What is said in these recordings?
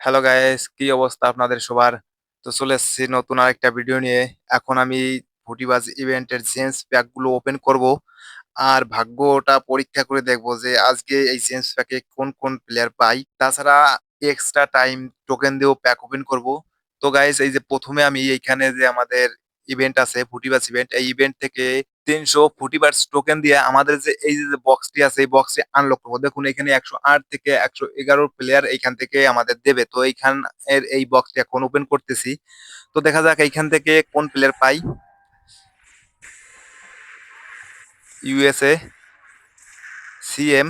Hello guys কি অবস্থা আপনাদের সবার? তো চলে এসেছি নতুন আরেকটা ভিডিও নিয়ে। এখন আমি ফুটিবাজ ইভেন্টের জেন্স প্যাকগুলো ওপেন করব। আর ভাগ্যটা পরীক্ষা করে দেখব যে আজকে এই জেন্স প্যাকে কোন কোন প্লেয়ার পাই। তাছাড়া এক্সট্রা টাইম টোকেন দিয়েও প্যাক ওপেন করব। তো গাইস এই যে প্রথমে আমি এইখানে যে আমাদের ইভেন্ট আছে, ভুটিবাজ ইভেন্ট এই ইভেন্ট থেকে তিনশো ফুটিবাজ টোকেন দিয়ে আমাদের যে এই যে বক্সটি আছে, এই বক্সটি আনলক করব। দেখুন, এখানে একশো আট থেকে একশো এগারো প্লেয়ার এইখান থেকে আমাদের দেবে। তো এইখান এর এই বক্সটি এখন ওপেন করতেছি। তো দেখা যাক এইখান থেকে কোন প্লেয়ার পাই। USA CM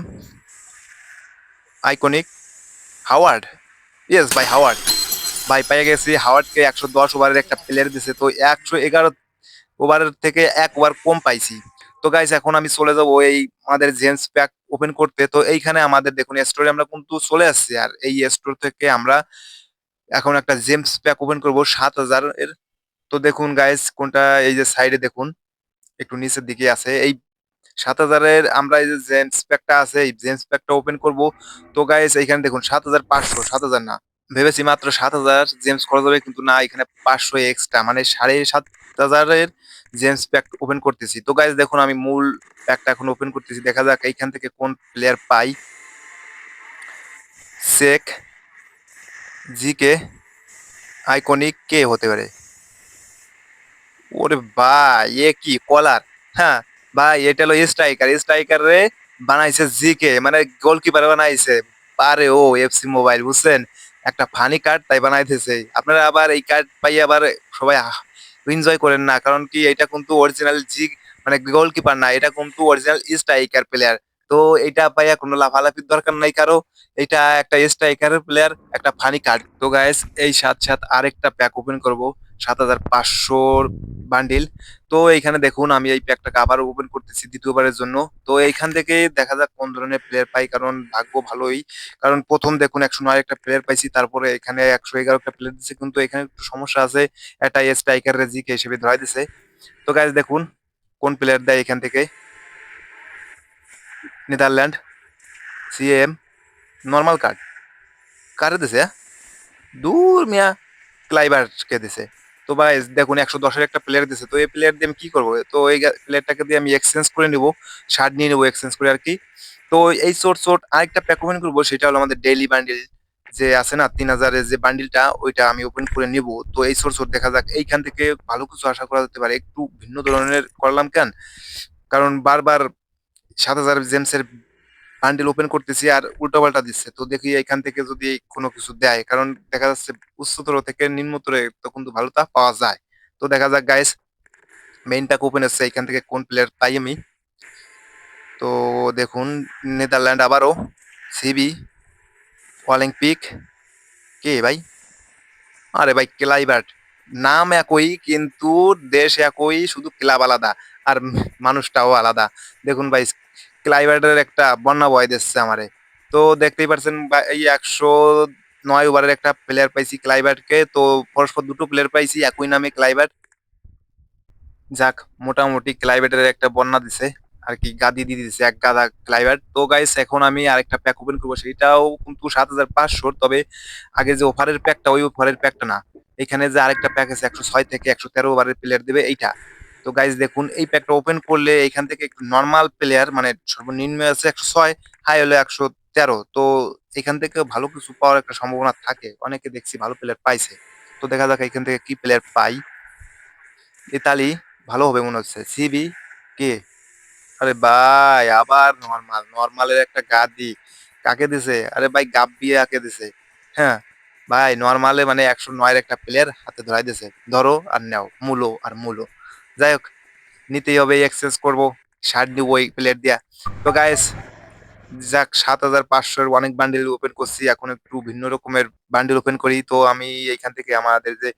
iconic Howard yes ভাই হাওয়ার্ড ভাই পেয়ে গেছি। হাওয়ার্ডকে একশো দশ ওভারের একটা প্লেয়ার দিছে। তো একশো এগারো ওভারের থেকে এক ওভার কম পাইছি। তো গাইস এখন আমি চলে যাব এই আমাদের জেমস প্যাক ওপেন করতে। তো এইখানে আমাদের দেখুন স্টোরে আমরা কিন্তু চলে আসছি। আর এই স্টোর থেকে আমরা এখন একটা জেমস প্যাক ওপেন করব, সাত হাজার এর। তো দেখুন গাইস কোনটা এই যে সাইডে দেখুন, একটু নিচের দিকে আছে। এই সাত হাজারের আমরা এই যে জেমস প্যাকটা আছে, এই জেমস প্যাকটা ওপেন করব। তো গাইস এইখানে দেখুন, সাত হাজার পাঁচশো, সাত হাজার না। ভেবেছি মাত্র সাত হাজার জেমস খরচ হবে, কিন্তু না, এখানে পাঁচশো এক্সট্রা মানে সাড়ে সাত হাজারের জেমস প্যাক ওপেন করতেছি। তো গাইস দেখুন, আমি মূল প্যাকটা এখন ওপেন করতেছি। দেখা যাক এইখান থেকে কোন প্লেয়ার পাই। সেক জিকে আইকনিক কে হতে পারে? ওরে ভাই, এ কি কলার হ্যাঁ ভাই, এটা হলো স্ট্রাইকার স্ট্রাইকার রে বানাইছে জিকে মানে গোলকিপার বানাইছে। পারে ও এফসি মোবাইল বুঝছেন? একটা ফানি কার্ড তাই বানাইতেছে আপনারা আবার এই কার্ড পাই আবার সবাই এনজয় করেন না, কারণ কি এটা কিন্তু অরিজিনাল জি মানে গোলকিপার না, এটা কিন্তু অরিজিনাল স্ট্রাইকার প্লেয়ার তো এটা পাইয়া কোনো লাফালাফির দরকার নাই কারও। এটা একটা স্ট্রাইকারের প্লেয়ার একটা ফানি কার্ড তো গাইস এই সাত সাত আরেকটা প্যাক ওপেন করব। সাত হাজার পাঁচশোর বান্ডিল তো এইখানে দেখুন, আমি এই প্যাকটাকে আবার ওপেন করতেছি দ্বিতীয়বারের জন্য। তো এইখান থেকে দেখা যাক কোন ধরনের প্লেয়ার পাই, কারণ ভাগ্য ভালোই। কারণ প্রথম দেখুন, একশো নয় একটা প্লেয়ার পাইছি, তারপরে এখানে একশো এগারো একটা প্লেয়ার দিচ্ছে কিন্তু এখানে একটু সমস্যা আছে। একটা স্ট্রাইকার রেজিকে হিসেবে ধরাই দিছে। তো গাইজ দেখুন, কোন প্লেয়ার দেয় এখান থেকে? নেদারল্যান্ড সিএম নর্মাল কার্ড কারে দিছে হ্যাঁ? দূর মিয়া ক্লাইবারকে দিছে। তো ভাই, দেখুন, একশো দশের একটা প্লেয়ার দিছে। তো এই প্লেয়ার দিয়ে আমি কি করব? তো এই প্লেয়ারটাকে দিয়ে আমি এক্সচেঞ্জ করে নিব শার্ট নিয়ে নেব এক্সচেঞ্জ করে আর কি। তো এই শোর্ট শোর্ট আরেকটা প্যাক ওপেন করব, সেটা হলো আমাদের ডেইলি বান্ডিল যে আছে না, তিন হাজারের যে বান্ডিলটা ওইটা আমি ওপেন করে নিব। তো এই সোর্স দেখা যাক। এইখান থেকে ভালো কিছু আশা করা যেতে পারে। একটু ভিন্ন ধরনের করলাম কেন? কারণ বারবার সাত হাজার জেমসের বান্ডিল ওপেন করতেছি আর উল্টোপাল্টা দিচ্ছে। তো দেখি এখান থেকে যদি কোনো কিছু দেয়, কারণ দেখা যাচ্ছে উচ্চতর থেকে নিম্নতরে তো ভালো তা পাওয়া যায়। তো দেখা যাক গাইস মেইনটাকে ওপেন হচ্ছে এখান থেকে কোন প্লেয়ার পাই আমি। তো দেখুন নেদারল্যান্ড আবারও সিবি অলিম্পিক কে ভাই? আরে ভাই ক্লাইবার্ট নাম একই, কিন্তু দেশ একই, শুধু ক্লাব আলাদা, আর মানুষটাও আলাদা। দেখুন ভাই ক্লাইবার্টের একটা বন্যা বয় দিচ্ছে আমারে। তো দেখতেই পারছেন এই একশো নয় ওভারের একটা প্লেয়ার পাইছি ক্লাইবার্টকে তো পরস্পর দুটো প্লেয়ার পাইছি, একই নামে ক্লাইবার্ট যাক, মোটামুটি ক্লাইবার্টের একটা বন্যা দিছে। আর কি, গাদি দিয়ে দিছে, এক গাদা ক্লাইবার্ট তো গাইস এখন আমি আরেকটা প্যাক ওপেন করব। সেটাও কিন্তু সাত হাজার পাঁচশোর। তবে আগে যে অফারের প্যাকটা ওই অফারের প্যাকটা না। এখানে যে আরেকটা প্যাক আছে, একশো ছয় থেকে একশো তেরো ওভারের প্লেয়ার দেবে, এইটা। তো গাইজ দেখুন, এই প্যাকটা ওপেন করলে এখান থেকে নর্মাল প্লেয়ার মানে সর্বনিম্ন আছে একশো ছয় হাই হলো একশো তেরো। তো এখান থেকে ভালো কিছু পাওয়ার একটা সম্ভাবনা থাকে। অনেকে দেখছি ভালো প্লেয়ার পাইছে। তো দেখা যাক এখান থেকে কি প্লেয়ার পাই। ইতালি, ভালো হবে মনে হচ্ছে। সিবি কে? আরে ভাই, আবার নর্মাল নর্মালের একটা গাদি। কাকে দিছে? আরে ভাই, গাব্বিয়াকে দিছে। হ্যাঁ ভাই নর্মালে মানে একশো নয়ের একটা প্লেয়ার হাতে ধরাই দিছে। ধরো আর নেও, মূলো আর মূলো। যাই হোক, নিতেই হবে এক্সচেঞ্জ করব শার্ট নিবো ওই প্লেট দিয়া। তো গাইস যাক, সাত হাজার পাঁচশোর অনেক বান্ডিল ওপেন করছি, এখন একটু ভিন্ন রকমের বান্ডিল ওপেন করি। তো আমি এইখান থেকে আমাদের যে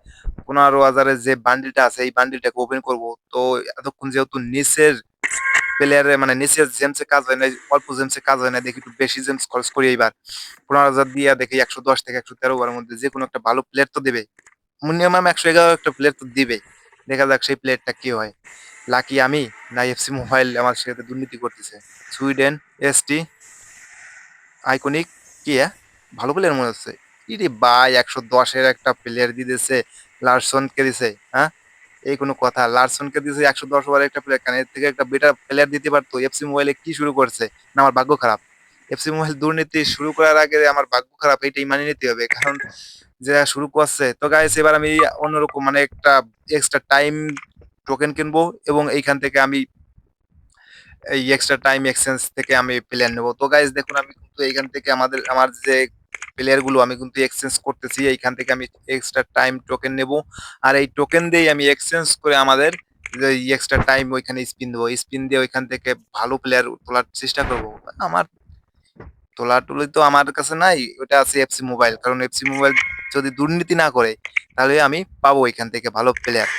পনেরো হাজারের যে বান্ডিলটা আছে, এই বান্ডিলটাকে ওপেন করব। তো এতক্ষণ যেহেতু নিচের প্লেয়ারে মানে নিচের জেমসে কাজ হয় না অল্প জেমসে কাজ হয় না দেখি একটু বেশি জেমস খরচ করি এইবার। পনেরো হাজার দিয়ে দেখি একশো দশ থেকে একশো তেরো ওভারের মধ্যে যে কোনো একটা ভালো প্লেয়ার তো দেবে। মিনিমাম একশো এগারো একটা প্লেয়ার তো দিবে দেখা যাক সেই প্লেয়ারটা কি হয়। লাকি আমি, না এফসি মোবাইল আমার সাথে দুর্নীতি করতেছে। সুইডেন এসটি আইকনিক কি? ভালো প্লেয়ার মনে হচ্ছে। ইরে ভাই, একশো দশের একটা প্লেয়ার দিয়ে দিছে লারসনকে দিছে হ্যাঁ? এই কোনো কথা লারসনকে দিছে, একশো দশ ওভারের একটা প্লেয়ার কেন এর থেকে একটা বেটার প্লেয়ার দিতে পারতো এফসি মোবাইলে কি শুরু করছে? না, আমার ভাগ্য খারাপ। এফসি মোবাইল দুর্নীতি শুরু করার আগে আমার ভাগ্য খারাপ এইটাই মানিয়ে নিতে হবে। কারণ যে শুরু করছে। তো গাইস এবার আমি অন্যরকম মানে একটা এক্সট্রা টাইম টোকেন কিনবো এবং এইখান থেকে আমি এই এক্সট্রা টাইম এক্সচেঞ্জ থেকে আমি প্লেয়ার নেব। তো গাইস দেখুন, আমি কিন্তু এইখান থেকে আমাদের, আমার যে প্লেয়ারগুলো আমি কিন্তু এক্সচেঞ্জ করতেছি, এইখান থেকে আমি এক্সট্রা টাইম টোকেন নেব। আর এই টোকেন দিয়ে আমি এক্সচেঞ্জ করে আমাদের যে এক্সট্রা টাইম ওইখানে স্পিন দেবো। স্পিন দিয়ে ওইখান থেকে ভালো প্লেয়ার তোলার চেষ্টা করব। আমার তোলা টুলি তো আমার কাছে নাই ওটা আছে এফসি মোবাইল কারণ এফসি মোবাইল যদি দুর্নীতি না করে, তাহলে আমি পাবো এখান থেকে ভালো প্লেয়ার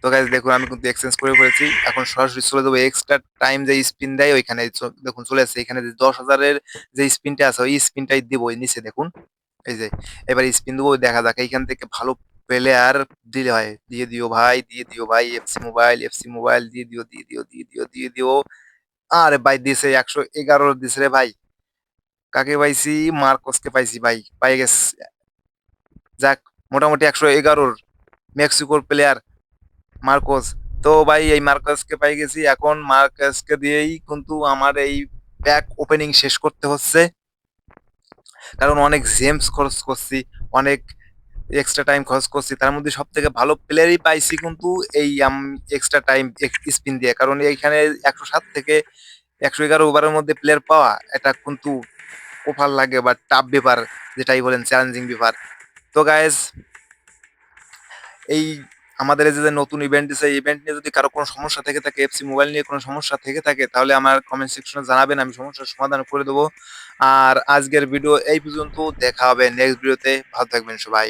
তো গাইজ দেখুন, আমি কিন্তু এক্সচেঞ্জ করে ফেলেছি। এখন সরাসরি চলে যাব। এক্সট্রা টাইম যে স্পিন দেয়, ওইখানে দেখুন, চলে আসছে। এখানে যে দশ হাজারের যে স্পিনটা আছে, ওই স্পিনটাই দিব নিচে, দেখুন। এই যে, এবার স্পিন দেবো, দেখা যাক, এইখান থেকে ভালো প্লেয়ার দিলে হয়। দিয়ে দিও ভাই, দিয়ে দিও ভাই এফসি মোবাইল এফসি মোবাইল দিয়ে দিও দিয়ে দিও দিয়ে দিও দিয়ে দিও। আরে ভাই, দিছে একশো এগারো, দিছে রে ভাই। কাকে পাইছি? মার্কসকে পাইছি, ভাই। পাই গেছে। যাক, মোটামুটি একশো এগারোর মেক্সিকোর প্লেয়ার মার্কোস। তো ভাই, এই মার্কাসকে পাই গেছি। এখন মার্কাসকে দিয়েই কিন্তু আমার এই প্যাক ওপেনিং শেষ করতে হচ্ছে। কারণ অনেক জেমস খরচ করছি, অনেক এক্সট্রা টাইম খরচ করছি। তার মধ্যে সব থেকে ভালো প্লেয়ারই পাইছি কিন্তু এই এক্সট্রা টাইম স্পিন দিয়ে। কারণ এইখানে একশো সাত থেকে একশো এগারো ওভারের মধ্যে প্লেয়ার পাওয়া, এটা কিন্তু কোফার লাগে বা টাফ ব্যাপার যেটাই বলেন চ্যালেঞ্জিং ব্যাপার তো গায়েস এই আমাদের এই যে নতুন ইভেন্ট দিছে, এই ইভেন্ট নিয়ে যদি কারও কোনো সমস্যা থেকে থাকে এফসি মোবাইল নিয়ে কোনো সমস্যা থেকে থাকে, তাহলে আমার কমেন্ট সেকশনে জানাবেন, আমি সমস্যার সমাধান করে দেবো। আর আজকের ভিডিও এই পর্যন্ত, দেখা হবে নেক্সট ভিডিওতে ভালো থাকবেন সবাই।